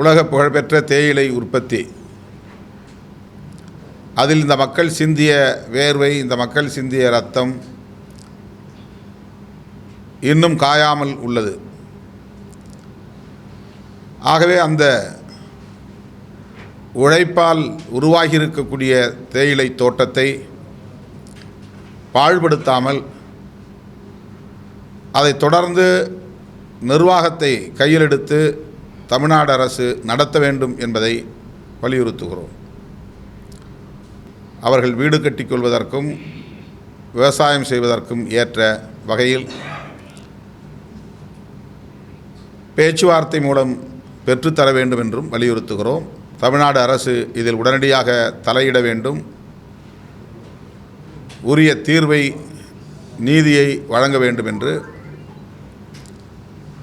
உலக புகழ்பெற்ற தேயிலை உற்பத்தி. அதில் இந்த மக்கள் சிந்திய வேர்வை இந்த மக்கள் சிந்திய ரத்தம் இன்னும் காயாமல் உள்ளது. ஆகவே அந்த உழைப்பால் உருவாகியிருக்கக்கூடிய தேயிலை தோட்டத்தை பாழ்படுத்தாமல் அதை தொடர்ந்து நிர்வாகத்தை கையில் எடுத்து தமிழ்நாடு அரசு நடத்த வேண்டும் என்பதை வலியுறுத்துகிறோம். அவர்கள் வீடு கட்டிக்கொள்வதற்கும் விவசாயம் செய்வதற்கும் ஏற்ற வகையில் பேச்சுவார்த்தை மூலம் பெற்றுத்தர வேண்டும் என்றும் வலியுறுத்துகிறோம். தமிழ்நாடு அரசு இதில் உடனடியாக தலையிட வேண்டும். உரிய தீர்வை நீதியை வழங்க வேண்டும் என்று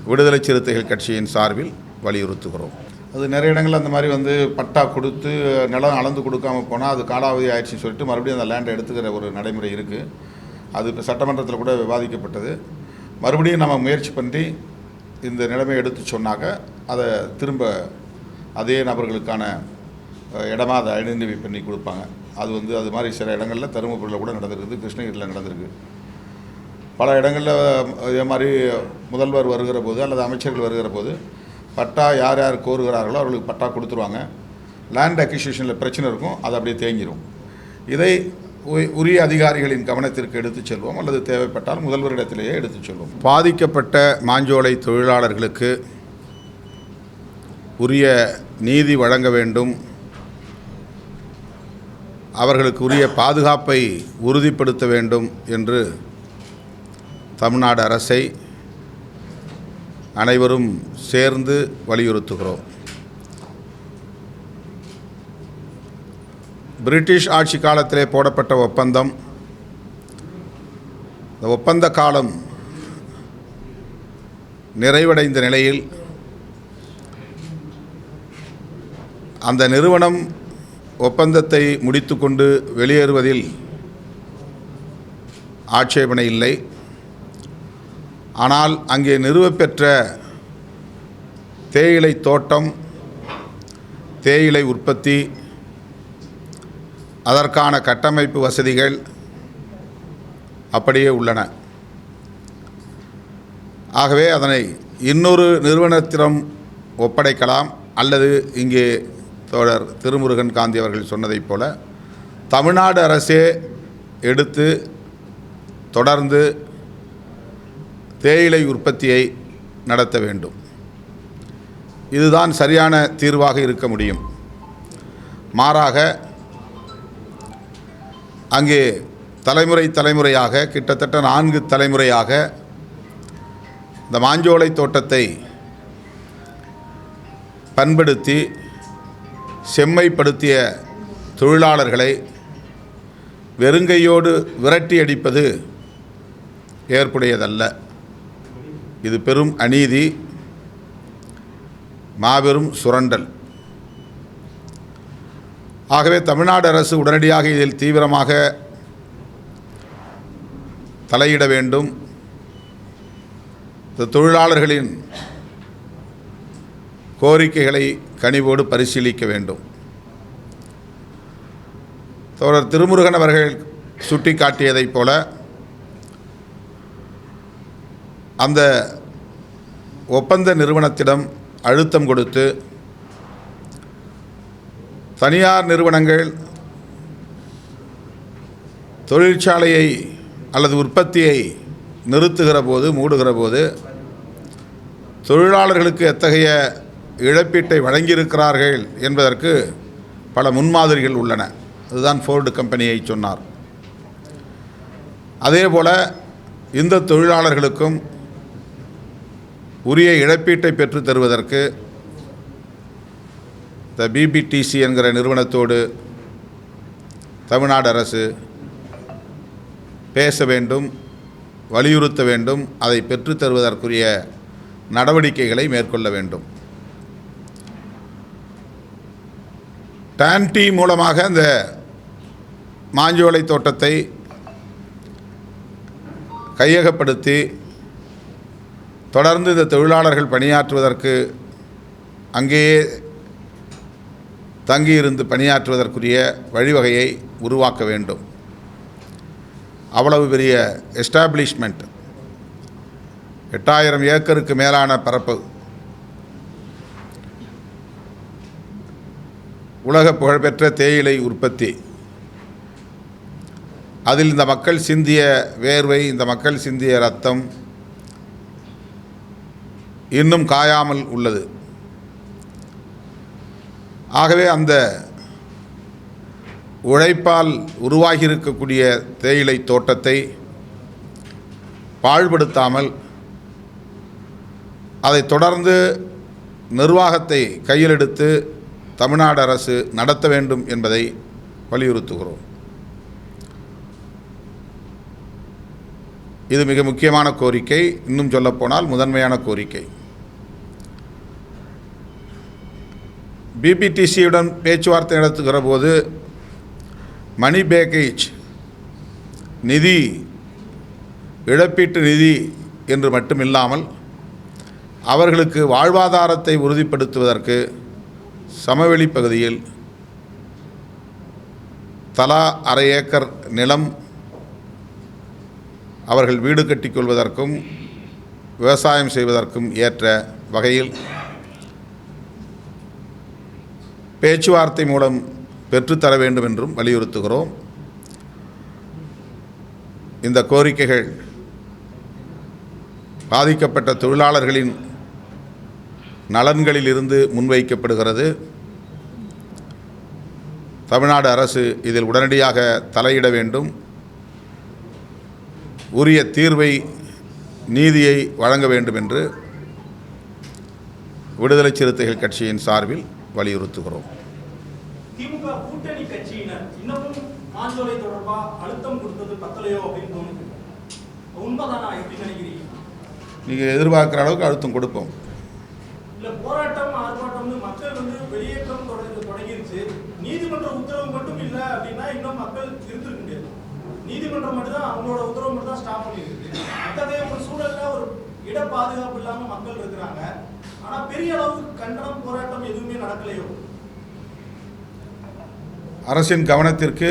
விடுதலை சிறுத்தைகள் கட்சியின் சார்பில் வலியுறுத்துகிறோம். அது நிறைய இடங்களில் அந்த மாதிரி வந்து பட்டா கொடுத்து நிலம் அளந்து கொடுக்காம போனால் அது காலாவதி ஆயிடுச்சுன்னு சொல்லிட்டு மறுபடியும் அந்த லேண்டை எடுத்துக்கிற ஒரு நடைமுறை இருக்குது அது இப்போ சட்டமன்றத்தில் கூட விவாதிக்கப்பட்டது. மறுபடியும் நம்ம முயற்சி பண்ணி இந்த நிலைமை எடுத்து சொன்னாக்க அதை திரும்ப அதே நபர்களுக்கான இடமா அதை ஐடென்டிஃபை பண்ணி கொடுப்பாங்க. அது வந்து அது மாதிரி சில இடங்களில் தருமபுரியில் கூட நடந்திருக்குது கிருஷ்ணகிரியில் நடந்திருக்கு. பல இடங்களில் இதே மாதிரி முதல்வர் வருகிற போது அல்லது அமைச்சர்கள் வருகிற போது பட்டா யார் யார் கோருகிறார்களோ அவர்களுக்கு பட்டா கொடுத்துருவாங்க. லேண்ட் அக்யூசியேஷனில் பிரச்சனை இருக்கும் அது அப்படியே தேங்கிரும். இதை உரிய அதிகாரிகளின் கவனத்திற்கு எடுத்துச் செல்வோம் அல்லது தேவைப்பட்டால் முதல்வரிடத்திலேயே எடுத்துச் செல்வோம். பாதிக்கப்பட்ட மாஞ்சோலை தொழிலாளர்களுக்கு உரிய நீதி வழங்க வேண்டும். அவர்களுக்கு உரிய பாதுகாப்பை உறுதிப்படுத்த வேண்டும் என்று தமிழ்நாடு அரசை அனைவரும் சேர்ந்து வலியுறுத்துகிறோம். பிரிட்டிஷ் ஆட்சி காலத்திலே போடப்பட்ட ஒப்பந்தம் இந்த ஒப்பந்த காலம் நிறைவடைந்த நிலையில் அந்த நிறுவனம் ஒப்பந்தத்தை முடித்துக்கொண்டு வெளியேறுவதில் ஆட்சேபனை இல்லை. ஆனால் அங்கே நிறுவப்பெற்ற தேயிலை தோட்டம் தேயிலை உற்பத்தி அதற்கான கட்டமைப்பு வசதிகள் அப்படியே உள்ளன. ஆகவே அதனை இன்னொரு நிறுவனத்திடம் ஒப்படைக்கலாம் அல்லது இங்கே தோழர் திருமுருகன் காந்தி அவர்கள் சொன்னதைப் போல தமிழ்நாடு அரசே எடுத்து தொடர்ந்து தேயிலை உற்பத்தியை நடத்த வேண்டும். இதுதான் சரியான தீர்வாக இருக்க முடியும். மாறாக அங்கே தலைமுறை தலைமுறையாக கிட்டத்தட்ட நான்கு தலைமுறையாக இந்த மாஞ்சோலை தோட்டத்தை பண்படுத்தி செம்மைப்படுத்திய தொழிலாளர்களை வெறுங்கையோடு விரட்டி அடிப்பது ஏற்புடையதல்ல. இது பெரும் அநீதி மாபெரும் சுரண்டல். ஆகவே தமிழ்நாடு அரசு உடனடியாக இதில் தீவிரமாக தலையிட வேண்டும். இந்த தொழிலாளர்களின் கோரிக்கைகளை கனிவோடு பரிசீலிக்க வேண்டும். தோழர் திருமுருகன் அவர்கள் சுட்டிக்காட்டியதைப் போல அந்த ஒப்பந்த நிறுவனத்திடம் அழுத்தம் கொடுத்து தனியார் நிறுவனங்கள் தொழிற்சாலையை அல்லது உற்பத்தியை நிறுத்துகிற போது மூடுகிற போது தொழிலாளர்களுக்கு எத்தகைய இழப்பீட்டை வழங்கியிருக்கிறார்கள் என்பதற்கு பல முன்மாதிரிகள் உள்ளன. அதுதான் ஃபோர்டு கம்பெனியை சொன்னார். அதே போல இந்த தொழிலாளர்களுக்கும் உரிய இழப்பீட்டை பெற்றுத் தருவதற்கு த பிபிடிசி என்கிற நிறுவனத்தோடு தமிழ்நாடு அரசு பேச வேண்டும் வலியுறுத்த வேண்டும் அதை பெற்றுத் தருவதற்குரிய நடவடிக்கைகளை மேற்கொள்ள வேண்டும். டான்டி மூலமாக அந்த மாஞ்சோலை தோட்டத்தை கையகப்படுத்தி தொடர்ந்து இந்த தொழிலாளர்கள் பணியாற்றுவதற்கு அங்கேயே தங்கியிருந்து பணியாற்றுவதற்குரிய வழிவகையை உருவாக்க வேண்டும். அவ்வளவு பெரிய எஸ்டாப்ளிஷ்மெண்ட். எட்டாயிரம் ஏக்கருக்கு மேலான பரப்பு. உலக புகழ்பெற்ற தேயிலை உற்பத்தி. அதில் இந்த மக்கள் சிந்திய வேர்வை இந்த மக்கள் சிந்திய ரத்தம் இன்னும் காயாமல் உள்ளது. ஆகவே அந்த உழைப்பால் உருவாகியிருக்கக்கூடிய தேயிலை தோட்டத்தை பாழ்படுத்தாமல் அதை தொடர்ந்து நிர்வாகத்தை கையில் எடுத்து தமிழ்நாடு அரசு நடத்த வேண்டும் என்பதை வலியுறுத்துகிறோம். இது மிக முக்கியமான கோரிக்கை. இன்னும் சொல்லப்போனால் முதன்மையான கோரிக்கை. பிபிடிசியுடன் பேச்சுவார்த்தை நடத்துகிற போது மணி பேக்கேஜ் நிதி இழப்பீட்டு நிதி என்று மட்டுமில்லாமல் அவர்களுக்கு வாழ்வாதாரத்தை உறுதிப்படுத்துவதற்கு சமவெளி பகுதியில் தலா அரை ஏக்கர் நிலம் அவர்கள் வீடு கட்டிக்கொள்வதற்கும் விவசாயம் செய்வதற்கும் ஏற்ற வகையில் பேச்சுவார்த்தை மூலம் பெற்றுத்தர வேண்டும் என்றும் வலியுறுத்துகிறோம். இந்த கோரிக்கைகள் பாதிக்கப்பட்ட தொழிலாளர்களின் நலன்களிலிருந்து முன்வைக்கப்படுகிறது. தமிழ்நாடு அரசு இதில் உடனடியாக தலையிட வேண்டும். உரிய தீர்வை நீதியை வழங்க வேண்டும் என்று விடுதலை சிறுத்தைகள் கட்சியின் சார்பில் வலியுறுத்துகிறோம். திமுக கூட்டணி கட்சியினர் இன்னமும் மாஞ்சோலை தொடர்பா அழுத்தம் கொடுத்தது பத்தலையோ அப்படின்னு தோணுது. உண்மைதானா? எப்படி நினைக்கிறீங்க? நீங்கள் எதிர்பார்க்குற அளவுக்கு அழுத்தம் கொடுப்போம். இல்ல போராட்டம் ஆர்ப்பாட்டம்னு மக்கள் வந்து வெளியேற்றம் தொடங்கி தொடங்கிருச்சு. நீதிமன்ற உத்தரவு மட்டும் இல்ல அப்படின்னா இன்னும் மக்கள் இருந்திருக்க முடியாது. நீதிமன்றம் மட்டும் தான் அவங்களோட உத்தரவு மட்டும் தான் ஸ்டாப் பண்ணிருக்கு அத்தகைய ஒரு சூழல்ல ஒரு இட பாதுகாப்பு இல்லாம மக்கள் இருக்கிறாங்க. ஆனா பெரிய அளவுக்கு கண்டனம் போராட்டம் எதுவுமே நடக்கலையோ? அரசின் கவனத்திற்கு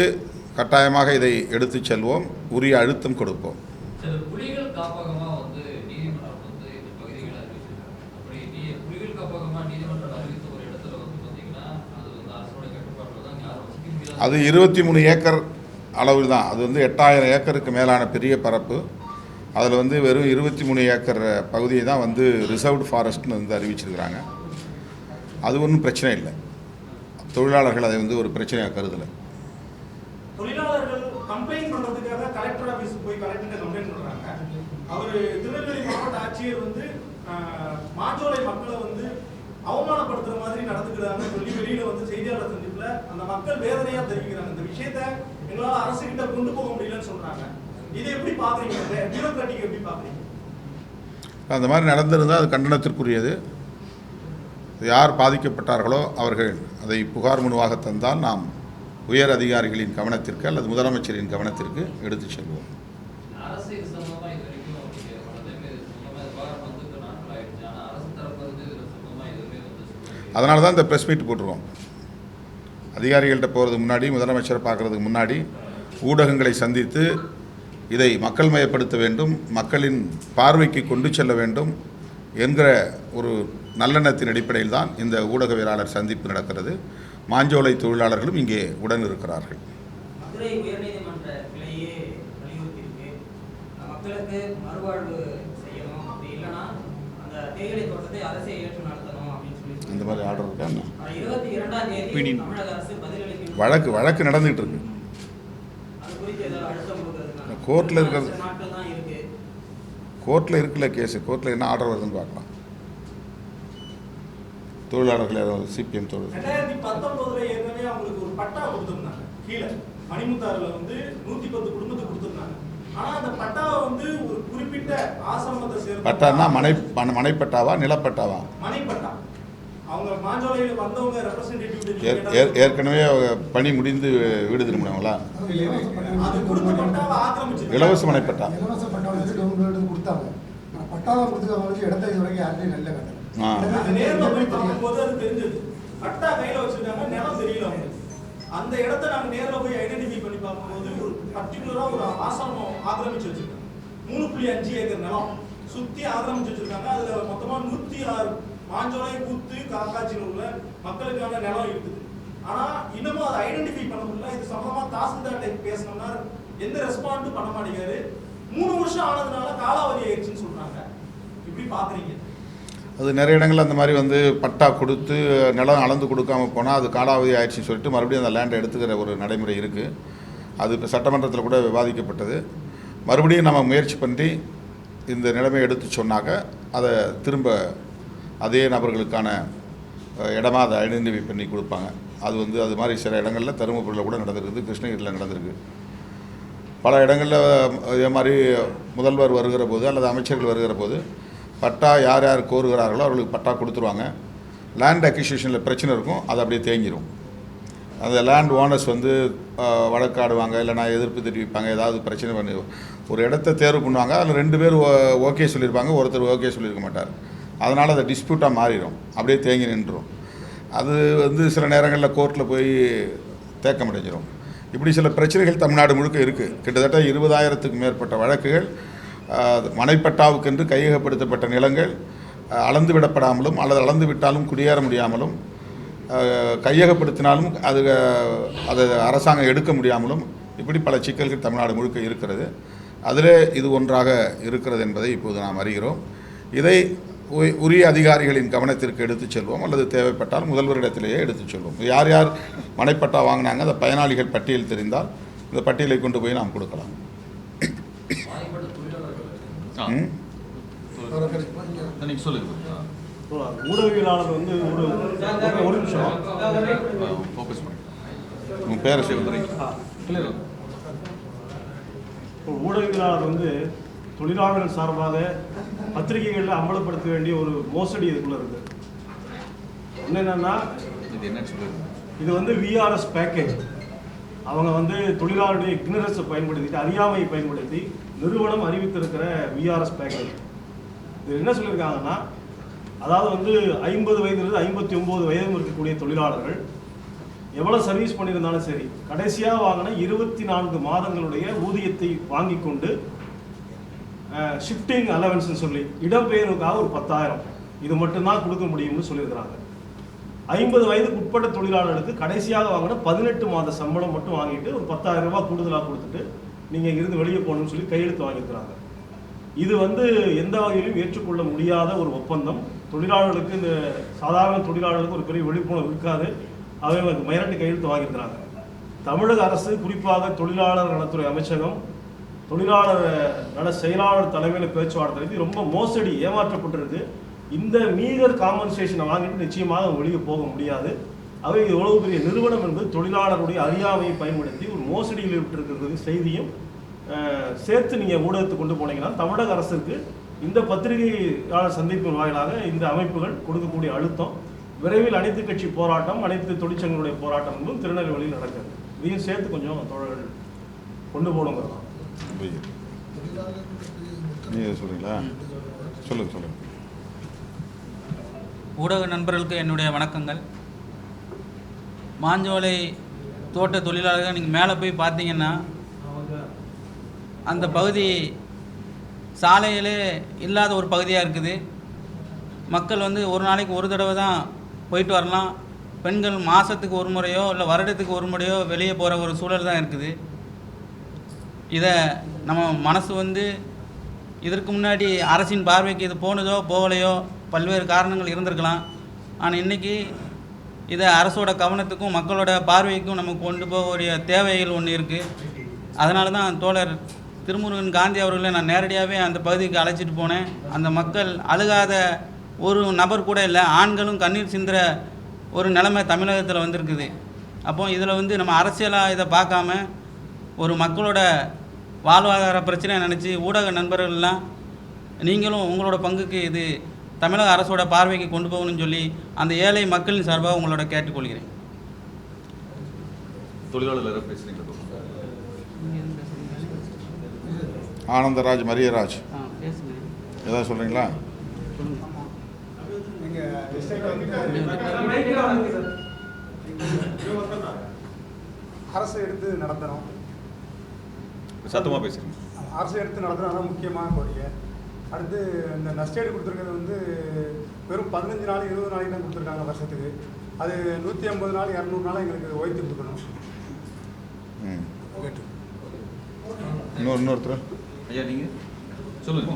கட்டாயமாக இதை எடுத்துச் செல்வோம். உரிய அழுத்தம் கொடுப்போம். சில புலிகள் காப்பகமா வந்து நீதிமன்றம் வந்து இந்த பகுதிகளை அறிவிச்சிருக்காங்க. அப்படி நீ புலிகள் காப்பகமா நீதிமன்றம் அறிவித்த ஒரு இடத்துல வந்து பாத்தீங்கன்னா அது வந்து அரசோட கட்டுப்பாட்டில் தான் யாரும் வசிக்க முடியாது அது இருபத்தி மூணு ஏக்கர் அளவில் தான். அது வந்து எட்டாயிரம் ஏக்கருக்கு மேலான பெரிய பரப்பு. அதில் வந்து வெறும் இருபத்தி மூணு ஏக்கர் பகுதியை தான் வந்து ரிசர்வ்டு ஃபாரஸ்ட்னு வந்து அறிவிச்சிருக்கிறாங்க. அது ஒன்றும் பிரச்சனை இல்லை. தொழிலாளர்கள் அதை வந்து ஒரு பிரச்சனையாக கருதலை. தொழிலாளர்கள் கம்ப்ளைண்ட் பண்றதுக்காக கலெக்டர் ஆபீஸ் போய் கலெக்டர் கம்ப்ளைண்ட் பண்றாங்க. அவரு திருநெல்வேலி மாவட்ட ஆட்சியர் வந்து ஆஹ், மக்களை வந்து அவமானப்படுத்துற மாதிரி நடந்துக்கிறாங்கன்னு சொல்லி வெளியில வந்து செய்தியாளர் சந்திப்புல அந்த மக்கள் வேதனையா தெரிவிக்கிறாங்க. இந்த விஷயத்த எங்களால் அரசு கிட்ட கொண்டு போக முடியலன்னு சொல்றாங்க. இதை எப்படி பாக்குறீங்க பியூரோக்ராட்டிக் எப்படி பாக்குறீங்க அந்த மாதிரி நடந்திருந்தால் அது கண்டனத்திற்குரியது. யார் பாதிக்கப்பட்டார்களோ அவர்கள் அதை புகார் மனுவாக தந்தால் நாம் உயர் அதிகாரிகளின் கவனத்திற்கு அல்லது முதலமைச்சரின் கவனத்திற்கு எடுத்துச் செல்வோம். அதனால தான் இந்த ப்ரெஸ் மீட் போட்டிருக்கோம். அதிகாரிகள்கிட்ட போகிறதுக்கு முன்னாடி முதலமைச்சரை பார்க்குறதுக்கு முன்னாடி ஊடகங்களை சந்தித்து இதை மக்கள் மயப்படுத்த வேண்டும் மக்களின் பார்வைக்கு கொண்டு செல்ல வேண்டும் என்கிற ஒரு நல்லெண்ணத்தின் அடிப்படையில் தான் இந்த ஊடகவியலாளர் சந்திப்பு நடக்கிறது. மாஞ்சோலை தொழிலாளர்களும் இங்கே உடன் இருக்கிறார்கள் மதுரை உயர்நீதிமன்ற கிளையே வலியுறுத்தியிருக்கு. மக்களுக்கு மறுவாழ்வு செய்யணும். அப்படி இல்லைன்னா அந்த தேயிலை தோட்டத்தை அரசே ஏற்று நடத்தணும் அப்படின்னு சொல்லி இந்த மாதிரி ஆர்டர் இருக்கா என்ன? ஆனா, இருபத்தி இரண்டாம் தேதி Opinion. தமிழக அரசு பதிலளிக்கும். வழக்கு வழக்கு நடந்துகிட்டு இருக்கு அது குறித்து ஏதாவது அழுத்தம் கோர்ட்ல இருக்கிறது- கோர்ட்டில் இருக்குல்ல கேஸு கோர்ட்டில் என்ன ஆர்டர் வருதுன்னு பார்க்கலாம். தொழிலாளர்கள் யாராவது சிபிஎம் தொழில் ரெண்டாயிரத்தி பத்தொன்பதுல ஏற்கனவே அவங்களுக்கு ஒரு பட்டா கொடுத்திருந்தாங்க. கீழே. மணிமுத்தாறுல வந்து நூத்தி பத்து குடும்பத்துக்கு கொடுத்திருந்தாங்க. ஆனா அந்த பட்டாவை வந்து ஒரு குறிப்பிட்ட ஆசிரமத்தை சேர்ந்த பட்டான்னா மனை மன- மனைப்பட்டாவா நிலப்பட்டாவா? மனைப்பட்டா. ஏற்கனவே அவங்க பணி முடிந்து வீடு திரும்பினவங்களா? இலவச மனைப்பட்டா அந்த இடத்த நாங்க நேர்ல போய் ஐடென்டிஃபை பண்ணி பார்க்கும்போது ஒரு பர்டிகுலரா ஒரு ஆசிரமம் ஆக்கிரமிச்சு வச்சிருக்காங்க. மூணு புள்ளி அஞ்சு ஏக்கர் நிலம் சுத்தி ஆக்கிரமிச்சு வச்சிருக்காங்க. அதுல மொத்தமா நூத்தி ஆறு மாஞ்சோலை கூத்து காக்காட்சியில் உள்ள மக்களுக்கான நிலம் இருக்குது. ஆனா இன்னமும் அதை ஐடென்டிஃபை பண்ண முடியல. இது சம்பந்தமா தாசில்தார்கிட்ட பேசணும்னா எந்த ரெஸ்பாண்டும் பண்ண மாட்டேங்கிறாரு. மூணு வருஷம் ஆனதுனால காலாவதி ஆயிடுச்சுன்னு சொல்றாங்க. இப்படி பாக்குறீங்க. அது நிறைய இடங்களில் அந்த மாதிரி வந்து பட்டா கொடுத்து நிலம் அளந்து கொடுக்காம போனால் அது காலாவதி ஆயிடுச்சுன்னு சொல்லிட்டு மறுபடியும் அந்த லேண்டை எடுத்துக்கிற ஒரு நடைமுறை இருக்குது அது இப்போ சட்டமன்றத்தில் கூட விவாதிக்கப்பட்டது. மறுபடியும் நம்ம முயற்சி பண்ணி இந்த நிலைமையை எடுத்து சொன்னாக்க அதை திரும்ப அதே நபர்களுக்கான இடமா அதை ஐடென்டிஃபை பண்ணி கொடுப்பாங்க. அது வந்து அது மாதிரி சில இடங்களில் தருமபுரியில் கூட நடந்திருக்குது கிருஷ்ணகிரியில் நடந்திருக்கு. பல இடங்களில் இதே மாதிரி முதல்வர் வருகிற போது அல்லது அமைச்சர்கள் வருகிற போது பட்டா யார் யார் கோருகிறார்களோ அவர்களுக்கு பட்டா கொடுத்துருவாங்க. லேண்ட் அக்யூசியேஷனில் பிரச்சனை இருக்கும். அது அப்படியே தேங்கிடும் அந்த லேண்ட் ஓனர்ஸ் வந்து வழக்காடுவாங்க இல்லைனா எதிர்ப்பு தெரிவிப்பாங்க. ஏதாவது பிரச்சனை பண்ணி ஒரு இடத்த தேர்வு பண்ணுவாங்க. அதில் ரெண்டு பேர் ஓகே சொல்லியிருப்பாங்க. ஒருத்தர் ஓகே சொல்லியிருக்க மாட்டார். அதனால் அது டிஸ்பியூட்டாக மாறிடும் அப்படியே தேங்கி நின்றுடும் அது வந்து சில நேரங்களில் கோர்ட்டில் போய் தேக்கமடைஞ்சிரும் இப்படி சில பிரச்சனைகள் தமிழ்நாடு முழுக்க இருக்குது கிட்டத்தட்ட இருபதாயிரத்துக்கு மேற்பட்ட வழக்குகள் மனைப்பட்டாவுக்கென்று கையகப்படுத்தப்பட்ட நிலங்கள் அளந்து விடப்படாமலும் அல்லது அளந்து விட்டாலும் குடியேற முடியாமலும் கையகப்படுத்தினாலும் அது அதை அரசாங்கம் எடுக்க முடியாமலும் இப்படி பல சிக்கல்கள் தமிழ்நாடு முழுக்க இருக்கிறது. அதிலே இது ஒன்றாக இருக்கிறது என்பதை இப்போது நாம் அறிகிறோம். இதை உரிய அதிகாரிகளின் கவனத்திற்கு எடுத்துச் செல்வோம் அல்லது தேவைப்பட்டால் முதல்வரிடத்திலேயே எடுத்துச் செல்வோம். யார் யார் மனைப்பட்டா வாங்கினாங்க அந்த பயனாளிகள் பட்டியல் தெரிந்தால் இந்த பட்டியலை கொண்டு போய் நாம் கொடுக்கலாம். ஊடகவியலாளர் வந்து ஒரு நிமிஷம். பேரை ஊடகவியலாளர் வந்து தொழிலாளர்கள் சார்பாக பத்திரிகைகளில் அம்பலப்படுத்த வேண்டிய ஒரு மோசடி இதுக்குள்ள இருக்கு ஒண்ணு என்னன்னா இது சொல்லுங்க இது வந்து விஆர்எஸ் பேக்கேஜ் அவங்க வந்து தொழிலாளருடைய இக்னரன்ஸை பயன்படுத்திட்டு அறியாமையை பயன்படுத்தி நிறுவனம் அறிவித்திருக்கிற விஆர்எஸ் பேக்கேஜ் இது என்ன சொல்லியிருக்காங்கன்னா அதாவது வந்து ஐம்பது வயதிலிருந்து ஐம்பத்தி ஒம்பது வயதும் இருக்கக்கூடிய தொழிலாளர்கள் எவ்வளோ சர்வீஸ் பண்ணியிருந்தாலும் சரி கடைசியாக வாங்கின இருபத்தி நான்கு மாதங்களுடைய ஊதியத்தை வாங்கி கொண்டு ஷிஃப்டிங் அலவன்ஸ்னு சொல்லி இடம்பெயர்வுக்காக ஒரு பத்தாயிரம். இது மட்டும்தான் கொடுக்க முடியும்னு சொல்லியிருக்கிறாங்க. ஐம்பது வயதுக்கு உட்பட்ட தொழிலாளர்களுக்கு கடைசியாக வாங்கின பதினெட்டு மாத சம்பளம் மட்டும் வாங்கிட்டு ஒரு பத்தாயிரம் ரூபாய் கூடுதலாக கொடுத்துட்டு நீங்கள் இங்கிருந்து வெளியே போகணும்னு சொல்லி கையெழுத்து வாங்கியிருக்கிறாங்க. இது வந்து எந்த வகையிலும் ஏற்றுக்கொள்ள முடியாத ஒரு ஒப்பந்தம். தொழிலாளர்களுக்கு இந்த சாதாரண தொழிலாளர்களுக்கு ஒரு பெரிய விழிப்புணர்வு இருக்காது. அவங்க மிரட்டு கையெழுத்து வாங்கியிருக்கிறாங்க. தமிழக அரசு குறிப்பாக தொழிலாளர் நலத்துறை அமைச்சகம் தொழிலாளர் நல செயலாளர் தலைமையில் பேச்சுவார்த்தை நடத்தி ரொம்ப மோசடி ஏமாற்றப்பட்டிருக்கு. இந்த மீகர் காம்பன்சேஷனை வாங்கிட்டு நிச்சயமாக அவங்க வெளியே போக முடியாது. அவை எவ்வளவு பெரிய நிறுவனம் என்பது தொழிலாளருடைய அறியாமையை பயன்படுத்தி ஒரு மோசடியில் விட்டிருக்கிறது செய்தியும். சேர்த்து நீங்கள் ஊடகத்துக்கு கொண்டு போனீங்கன்னா தமிழக அரசுக்கு இந்த பத்திரிகையாளர் சந்திப்பின் வாயிலாக இந்த அமைப்புகள் கொடுக்கக்கூடிய அழுத்தம் விரைவில் அனைத்து கட்சி போராட்டம் அனைத்து தொழிற்சங்களுடைய போராட்டம் என்பதும் திருநெல்வேலியில் நடக்கிறது. இதையும் சேர்த்து கொஞ்சம் தோழர்கள் கொண்டு போகணுங்கிறதான் நீங்கள் சொல்கிறீங்களா சொல்லுங்கள் சொல்லுங்கள் ஊடக நண்பர்களுக்கு என்னுடைய வணக்கங்கள். மாஞ்சோலை தோட்ட தொழிலாளர்கள் நீங்கள் மேலே போய் பார்த்தீங்கன்னா அந்த பகுதி சாலையிலே இல்லாத ஒரு பகுதியாக இருக்குது. மக்கள் வந்து ஒரு நாளைக்கு ஒரு தடவை தான் போயிட்டு வரலாம். பெண்கள் மாதத்துக்கு ஒரு முறையோ இல்லை வருடத்துக்கு ஒரு முறையோ வெளியே போகிற ஒரு சூழல் தான் இருக்குது. இதை நம்ம மனசு வந்து இதற்கு முன்னாடி அரசின் பார்வைக்கு இது போனதோ போகலையோ பல்வேறு காரணங்கள் இருந்திருக்கலாம். ஆனால் இன்றைக்கி இதை அரசோட கவனத்துக்கும் மக்களோட பார்வைக்கும் நம்ம கொண்டு போகக்கூடிய தேவைகள் ஒன்று இருக்குது அதனால தான் தோழர் திருமுருகன் காந்தி அவர்களை நான் நேரடியாகவே அந்த பகுதிக்கு அழைச்சிட்டு போனேன். அந்த மக்கள் அழுகாத ஒரு நபர் கூட இல்லை ஆண்களும் கண்ணீர் சிந்துற ஒரு நிலைமை தமிழகத்தில் வந்திருக்குது. அப்போ இதில் வந்து நம்ம அரசியலாக இதை பார்க்காம ஒரு மக்களோட வாழ்வாதார பிரச்சனையை நினச்சி ஊடக நண்பர்கள்லாம் நீங்களும் உங்களோட பங்குக்கு இது தமிழக அரசோட பார்வைக்கு கொண்டு போகணும்னு சொல்லி அந்த ஏழை மக்களின் சார்பாக உங்களோட கேட்டுக்கொள்கிறேன். தொழிலாளர் ஆனந்தராஜ் மரியராஜ். ஏதாவது சொல்கிறீங்களா அரசு எடுத்து நடத்தணும். சத்தமாக பேசுறீங்க அரசு எடுத்து நடத்தணும் அதான் முக்கியமான கோரிக்கை அடுத்து இந்த நஷ்டேடு கொடுத்துருக்கிறது வந்து வெறும் பதினஞ்சு நாள் இருபது நாளைக்கு தான் கொடுத்துருக்காங்க வருஷத்துக்கு. அது நூற்றி ஐம்பது நாள் இரநூறு நாள் எங்களுக்கு ஓய்த்து கொடுக்கணும். இன்னொரு இன்னொருத்தர். ஐயா நீங்கள் சொல்லுங்க.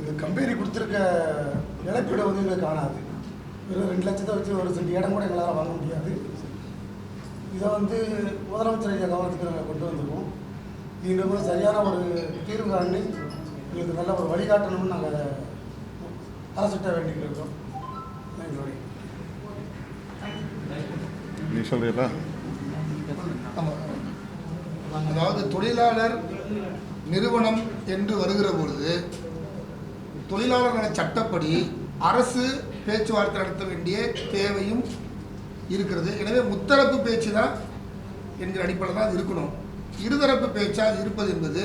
இது கம்பெனி கொடுத்துருக்க இழப்பீடு வந்து எங்களுக்கு காணாது. வெறும் ரெண்டு லட்சத்தை வச்சு ஒரு சென்ட் இடம் கூட எங்களால் வாங்க முடியாது. இதை வந்து முதலமைச்சர் ஐயா கவனத்துக்கு நாங்கள் கொண்டு வந்திருக்கோம். இது வந்து சரியான ஒரு தீர்வு காணி எங்களுக்கு நல்ல ஒரு வழிகாட்டணும்னு நாங்கள் அரசிட்ட வேண்டிக்கிட்டு இருக்கோம் எங்களுடைய நீ சொல்கிறீங்களா ஆமாம் அதாவது தொழிலாளர் நிறுவனம் என்று வருகிற பொழுது தொழிலாளர் நல சட்டப்படி அரசு பேச்சுவார்த்தை நடத்த வேண்டிய தேவையும் இருக்கிறது. எனவே முத்தரப்பு பேச்சு தான் என்கிற அடிப்படையில் தான் அது இருக்கணும். இருதரப்பு பேச்சாக இருப்பது என்பது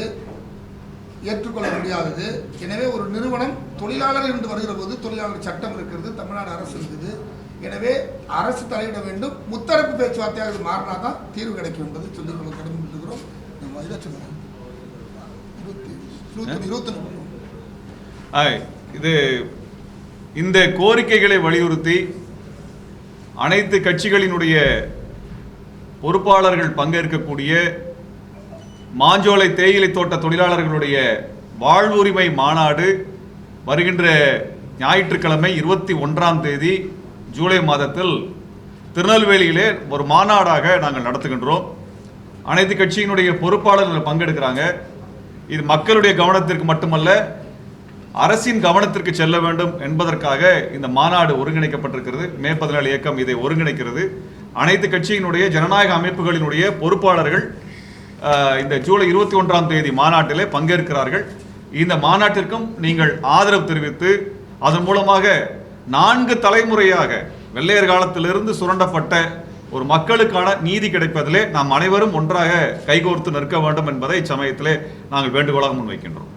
ஏற்றுக்கொள்ள முடியாதது. எனவே ஒரு நிறுவனம் தொழிலாளர் என்று வருகிற போது தொழிலாளர் சட்டம் இருக்கிறது தமிழ்நாடு அரசு இருக்குது. எனவே அரசு தலையிட வேண்டும். முத்தரப்பு பேச்சுவார்த்தையாக மாறினா தான் தீர்வு கிடைக்கும் என்பதை சொல்லிக் கொள்ள கடமைப்பட்டிருக்கிறோம் நம்ம இதை சொல்லுங்கள் இருபத்தி இருபத்தொன்று ஆய், இது இந்த கோரிக்கைகளை வலியுறுத்தி அனைத்து கட்சிகளினுடைய பொறுப்பாளர்கள் பங்கேற்கக்கூடிய மாஞ்சோலை தேயிலை தோட்ட தொழிலாளர்களுடைய வாழ்வுரிமை மாநாடு வருகின்ற ஞாயிற்றுக்கிழமை இருபத்தி ஒன்றாம் தேதி ஜூலை மாதத்தில் திருநெல்வேலியிலே ஒரு மாநாடாக நாங்கள் நடத்துகின்றோம். அனைத்து கட்சியினுடைய பொறுப்பாளர்கள் பங்கெடுக்கிறாங்க. இது மக்களுடைய கவனத்திற்கு மட்டுமல்ல அரசின் கவனத்திற்கு செல்ல வேண்டும் என்பதற்காக இந்த மாநாடு ஒருங்கிணைக்கப்பட்டிருக்கிறது. மே பதினாலு இயக்கம் இதை ஒருங்கிணைக்கிறது. அனைத்து கட்சியினுடைய ஜனநாயக அமைப்புகளினுடைய பொறுப்பாளர்கள் இந்த ஜூலை இருபத்தி ஒன்றாம் தேதி மாநாட்டிலே பங்கேற்கிறார்கள். இந்த மாநாட்டிற்கும் நீங்கள் ஆதரவு தெரிவித்து அதன் மூலமாக நான்கு தலைமுறையாக வெள்ளையர் காலத்திலிருந்து சுரண்டப்பட்ட ஒரு மக்களுக்கான நீதி கிடைப்பதிலே நாம் அனைவரும் ஒன்றாக கைகோர்த்து நிற்க வேண்டும் என்பதை இச்சமயத்திலே நாங்கள் வேண்டுகோளாக முன்வைக்கின்றோம்.